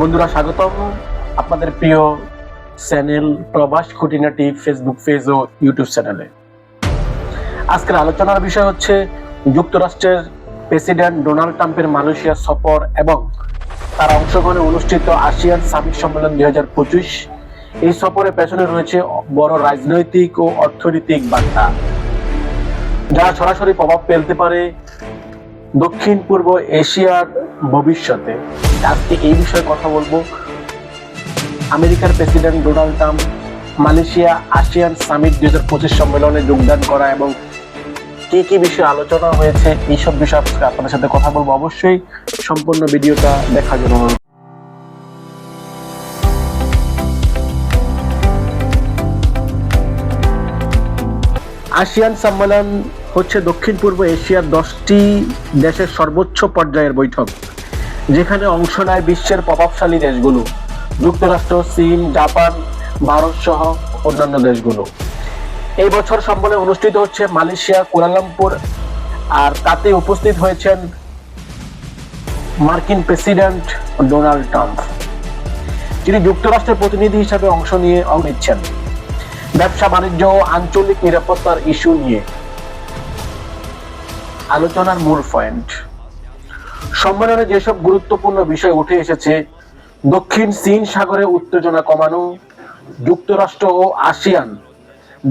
বন্ধুরা, স্বাগতম। আপনাদের প্রিয় চ্যানেল প্রবাস খুঁটিনাটি ফেসবুক পেজ ও ইউটিউব চ্যানেলে আজকের আলোচনার বিষয় হচ্ছে, যুক্তরাষ্ট্রের প্রেসিডেন্ট ডোনাল্ড ট্রাম্পের মালয়েশিয়া সফর এবং তার অংশগ্রহণে অনুষ্ঠিত আসিয়ান সামিট সম্মেলন দুই হাজার পঁচিশ। এই সফরের পেছনে রয়েছে বড় রাজনৈতিক ও অর্থনৈতিক বার্তা। যা সরাসরি প্রভাব ফেলতে পারে দক্ষিণ পূর্ব এশিয়ার ভবিষ্যতে। আজকে এই বিষয়ে কথা বলব। আমেরিকার president Donald Trump Malaysia ASEAN summit দুই হাজার পঁচিশ সম্মেলনে যোগদান করা এবং কি কি বিষয়ে আলোচনা হয়েছে, এইসব বিষয়ে আজকে আপনাদের সাথে কথা বলব। অবশ্যই সম্পূর্ণ ভিডিওটা দেখার জন্য আসিয়ান সম্মেলন হচ্ছে দক্ষিণ পূর্ব এশিয়ার দশটি দেশের সর্বোচ্চ পর্যায়ের বৈঠক। যেখানে অংশ নেয় বিশ্বের প্রভাবশালী দেশগুলো, যুক্তরাষ্ট্র, চীন, জাপান, ভারত সহ অন্যান্য দেশগুলো। এই বছর সম্মেলন অনুষ্ঠিত হচ্ছে মালয়েশিয়া, কুয়ালালামপুর, আর তাতে উপস্থিত হয়েছেন মার্কিন প্রেসিডেন্ট ডোনাল্ড ট্রাম্প। যিনি যুক্তরাষ্ট্রের প্রতিনিধি হিসাবে অংশ নিয়ে অংশ নিচ্ছেন। ব্যবসা, বাণিজ্য ও আঞ্চলিক নিরাপত্তার ইস্যু নিয়ে আলোচনার মূল পয়েন্ট। সম্মেলনে যেসব গুরুত্বপূর্ণ বিষয় উঠে এসেছে, দক্ষিণ চীন সাগরে উত্তেজনা কমানো, যুক্তরাষ্ট্র ও আসিয়ান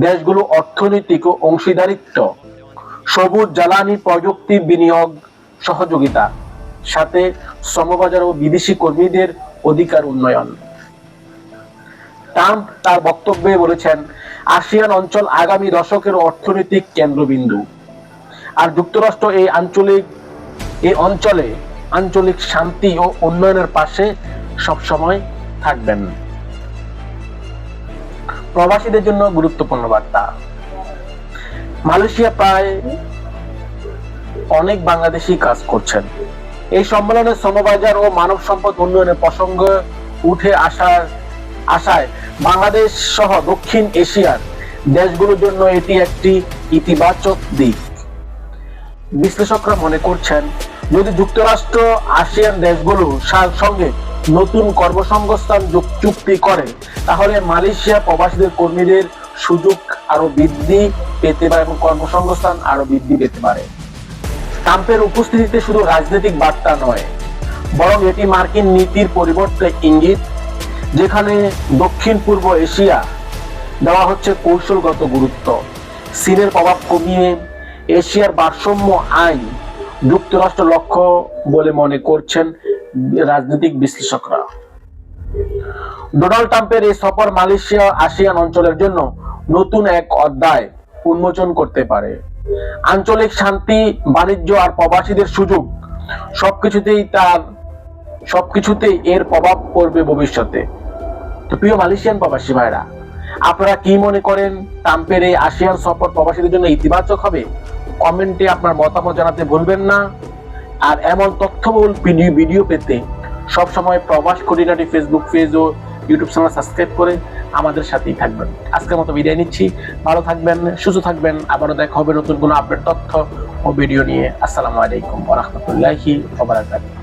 দেশগুলো অর্থনৈতিক ও অংশীদারিত্ব, সবুজ জ্বালানি প্রযুক্তি বিনিয়োগ, সহযোগিতা, সাথে শ্রমবাজার ও বিদেশি কর্মীদের অধিকার উন্নয়ন। ট্রাম্প তার বক্তব্যে বলেছেন, আসিয়ান অঞ্চল আগামী দশকের অর্থনৈতিক কেন্দ্রবিন্দু। আর যুক্তরাষ্ট্র এই আঞ্চলিক এই অঞ্চলে আঞ্চলিক শান্তি ও উন্নয়নের পাশে সবসময় থাকবেন। প্রবাসীদের জন্য গুরুত্বপূর্ণ বার্তা। মালয়েশিয়া প্রায় অনেক বাংলাদেশি কাজ করছেন। এই সম্মেলনে শ্রমবাজার ও মানব সম্পদ উন্নয়নের প্রসঙ্গ উঠে আসার আশায় বাংলাদেশ সহ দক্ষিণ এশিয়ার দেশগুলোর জন্য এটি একটি ইতিবাচক দিক। বিশ্লেষকরা মনে করছেন যদি যুক্তরাষ্ট্র, আসিয়ান দেশগুলো সঙ্গে নতুন কর্মসংস্থান চুক্তি করে, তাহলে মালয়েশিয়া প্রবাসীদের কর্মীদের সুযোগ আরও বৃদ্ধি পেতে পারে এবং কর্মসংস্থান আরও বৃদ্ধি পেতে পারে। ট্রাম্পের উপস্থিতিতে শুধু রাজনৈতিক বার্তা নয়, বরং এটি মার্কিন নীতির পরিবর্তে ইঙ্গিত, যেখানে দক্ষিণ পূর্ব এশিয়া দেওয়া হচ্ছে কৌশলগত গুরুত্ব। চীনের প্রভাব কমিয়ে এশিয়ার ভারসাম্য আইন যুক্তরাষ্ট্র লক্ষ্য বলে মনে করছেন রাজনৈতিক বিশ্লেষকরা। ডোনাল্ড ট্রাম্পের এই সফর মালয়েশিয়া, আসিয়ান অঞ্চলের জন্য নতুন এক অধ্যায় উন্মোচন করতে পারে। আঞ্চলিক শান্তি, বাণিজ্য আর প্রবাসীদের সুযোগ সবকিছুতেই তার, সবকিছুতেই এর প্রভাব পড়বে ভবিষ্যতে। তো প্রিয় মালয়েশিয়ান প্রবাসী ভাইরা, আপনারা কি মনে করেন ট্রাম্পের এই আসিয়ান সফর প্রবাসীদের জন্য ইতিবাচক হবে? কমেন্টে আপনার মতামত জানাতে ভুলবেন না। আর এমন তথ্যবহুল ভিডিও ভিডিও পেতে সবসময় প্রবাস করিনাটি ফেসবুক পেজ ও ইউটিউব চ্যানেল সাবস্ক্রাইব করে আমাদের সাথেই থাকবেন। আজকের মতো বিদায় নিচ্ছি। ভালো থাকবেন, সুস্থ থাকবেন। আবারও দেখা হবে নতুন কোনো আপডেট তথ্য ও ভিডিও নিয়ে। আসসালামু আলাইকুম রাহমাতুল্লাহি ওয়া বারাকাতুহু।